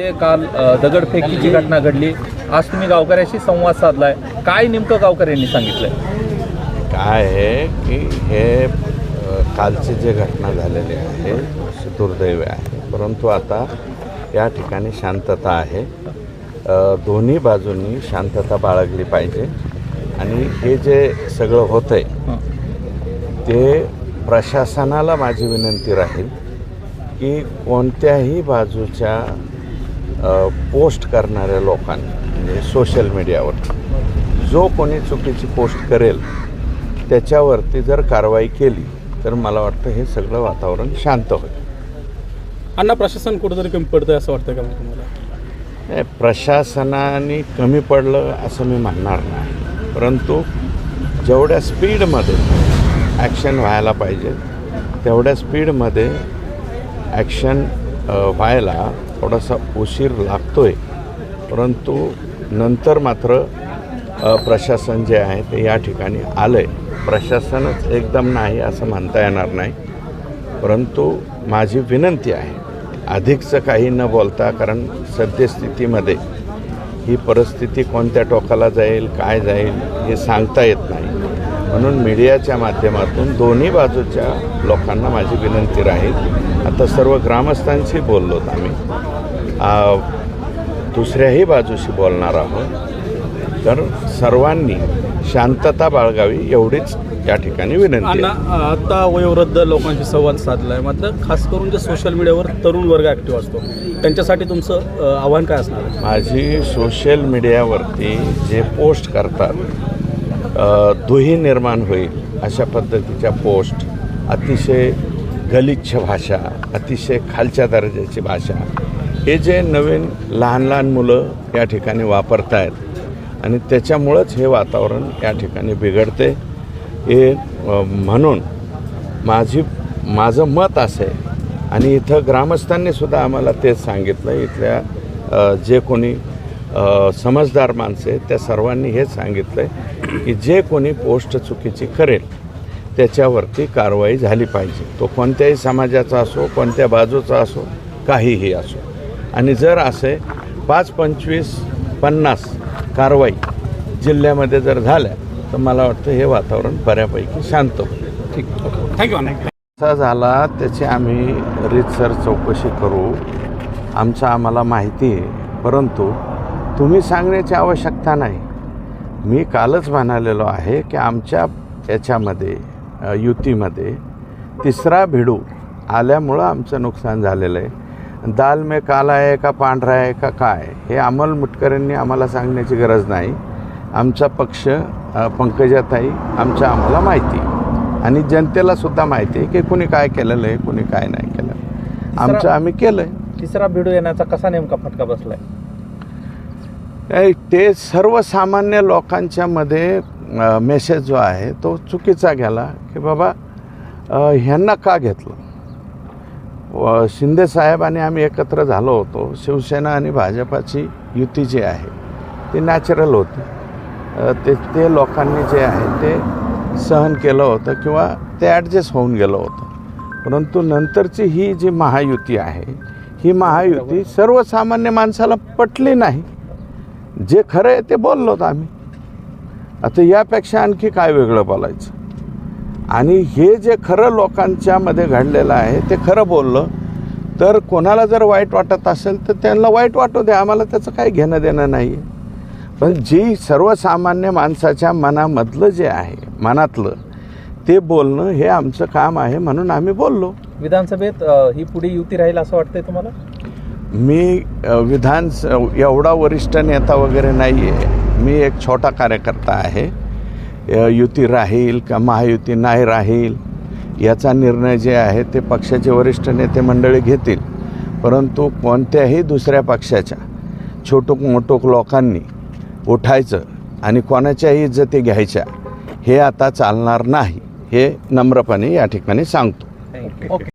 ते काल दगडफेकीची घटना घडली. आज तुम्ही गावकऱ्याशी संवाद साधलाय. काय नेमकं गावकऱ्यांनी सांगितलंय? काय आहे की हे कालची जे घटना झालेली आहे दुर्दैवी आहे. परंतु आता या ठिकाणी शांतता आहे. दोन्ही बाजूंनी शांतता बाळगली पाहिजे. आणि हे जे सगळं होतं आहे ते प्रशासनाला माझी विनंती राहील की कोणत्याही बाजूच्या पोस्ट करणाऱ्या लोकांनी म्हणजे सोशल मीडियावर जो कोणी चुकीची पोस्ट करेल त्याच्यावरती जर कारवाई केली तर मला वाटतं हे सगळं वातावरण शांत होईल. अण्णा प्रशासन कुठेतरी कमी पडतंय असं वाटतं का तुम्हाला? नाही, प्रशासनाने कमी पडलं असं मी म्हणणार नाही. परंतु जेवढ्या स्पीडमध्ये ॲक्शन व्हायला पाहिजे तेवढ्या स्पीडमध्ये ॲक्शन व्हायला थोडासा उशीर लागतो आहे परंतु नंतर मात्र प्रशासन जे आहे ते या ठिकाणी आलं आहे प्रशासनच एकदम नाही असं म्हणता येणार नाही. परंतु माझी विनंती आहे अधिकचं काही न बोलता कारण सद्यस्थितीमध्ये ही परिस्थिती कोणत्या टोकाला जाईल काय जाईल हे सांगता येत नाही. म्हणून मीडियाच्या माध्यमातून दोन्ही बाजूच्या लोकांना माझी विनंती राहील. आता सर्व ग्रामस्थांशी बोललोत आम्ही. आ, दुसऱ्याही बाजूशी बोलणार आहोत. तर सर्वांनी शांतता बाळगावी एवढीच या ठिकाणी विनंती आहे. आता वयोवृद्ध लोकांशी संवाद साधलाय. मात्र खास करून जे सोशल मीडियावर तरुण वर्ग ॲक्टिव्ह असतो त्यांच्यासाठी तुमचं आव्हान काय असणार आहे? माझी सोशल मीडियावरती जे पोस्ट करतात दुही निर्माण होईल अशा पद्धतीच्या पोस्ट अतिशय गलिच्छ भाषा अतिशय खालच्या दर्जाची भाषा. हे जे नवीन लहान लहान मुलं या ठिकाणी वापरत आहेत आणि त्याच्यामुळंच हे वातावरण या ठिकाणी बिघडते हे म्हणून माझी माझं मत असं आहे. आणि इथं ग्रामस्थांनी सुद्धा आम्हाला तेच सांगितलं इथल्या जे कोणी समजदार माणसे त्या सर्वांनी हेच सांगितलं आहे की जे कोणी पोस्ट चुकीची करेल त्याच्यावरती कारवाई झाली पाहिजे. तो कोणत्याही समाजाचा असो कोणत्या बाजूचा असो काहीही असो. आणि जर असे पाच पंचवीस पन्नास कारवाई जिल्ह्यामध्ये जर झाल्या तर मला वाटतं हे वातावरण बऱ्यापैकी शांत होईल. ठीक. थँक्यू कसा झाला त्याची आम्ही रीतसर चौकशी करू. आमचं आम्हाला माहिती आहे परंतु तुम्ही सांगण्याची आवश्यकता नाही. मी कालच म्हणालेलो आहे की आमच्या याच्यामध्ये युतीमध्ये तिसरा भिडू आल्यामुळं आमचं नुकसान झालेलं आहे. दाल में काला आहे का पांढरा आहे का काय? हे अमोल मुटकरांनी आम्हाला सांगण्याची गरज नाही. आमचा पक्ष पंकजाताई आमच्या आम्हाला माहिती आहे. आणि जनतेला सुद्धा माहिती आहे की कुणी काय केलेलं आहे कुणी काय नाही केलं आमचं आम्ही केलं आहे तिसरा भिडू येण्याचा कसा नेमका फटका बसलाय? नाही, ते सर्वसामान्य लोकांच्या मध्ये मेसेज जो आहे तो चुकीचा गेला की बाबा ह्यांना का घेतलं? शिंदे साहेब आणि आम्ही एकत्र झालो होतो. शिवसेना आणि भाजपाची युती जी आहे ती नॅचरल होती. ते ते लोकांनी जे आहे ते सहन केलं होतं किंवा ते ॲडजस्ट होऊन गेलं होतं. परंतु नंतरची ही जी महायुती आहे ही महायुती सर्वसामान्य माणसाला पटली नाही. जे खरं आहे ते बोललो आम्ही. आता यापेक्षा आणखी काय वेगळं बोलायचं? आणि हे जे खरं लोकांच्यामध्ये घडलेलं आहे ते खरं बोललं तर कोणाला जर वाईट वाटत असेल तर त्यांना वाईट वाटू द्या आम्हाला त्याचं काही घेणं देणं नाही आहे पण जी सर्वसामान्य माणसाच्या मनामधलं जे आहे मनातलं ते बोलणं हे आमचं काम आहे म्हणून आम्ही बोललो. विधानसभेत ही पुढे युती राहील असं वाटतंय तुम्हाला? मी विधान एवढा वरिष्ठ नेता वगैरे नाही आहे मी एक छोटा कार्यकर्ता आहे. युती राहील का महायुती नाही राहील याचा निर्णय जे आहे ते पक्षाचे वरिष्ठ नेते मंडळी घेतील. परंतु कोणत्याही दुसऱ्या पक्षाच्या छोटूक मोठूक लोकांनी उठायचं आणि कोणाच्याही इज्जती घ्यायच्या हे आता चालणार नाही हे नम्रपणे या ठिकाणी सांगतो. ओके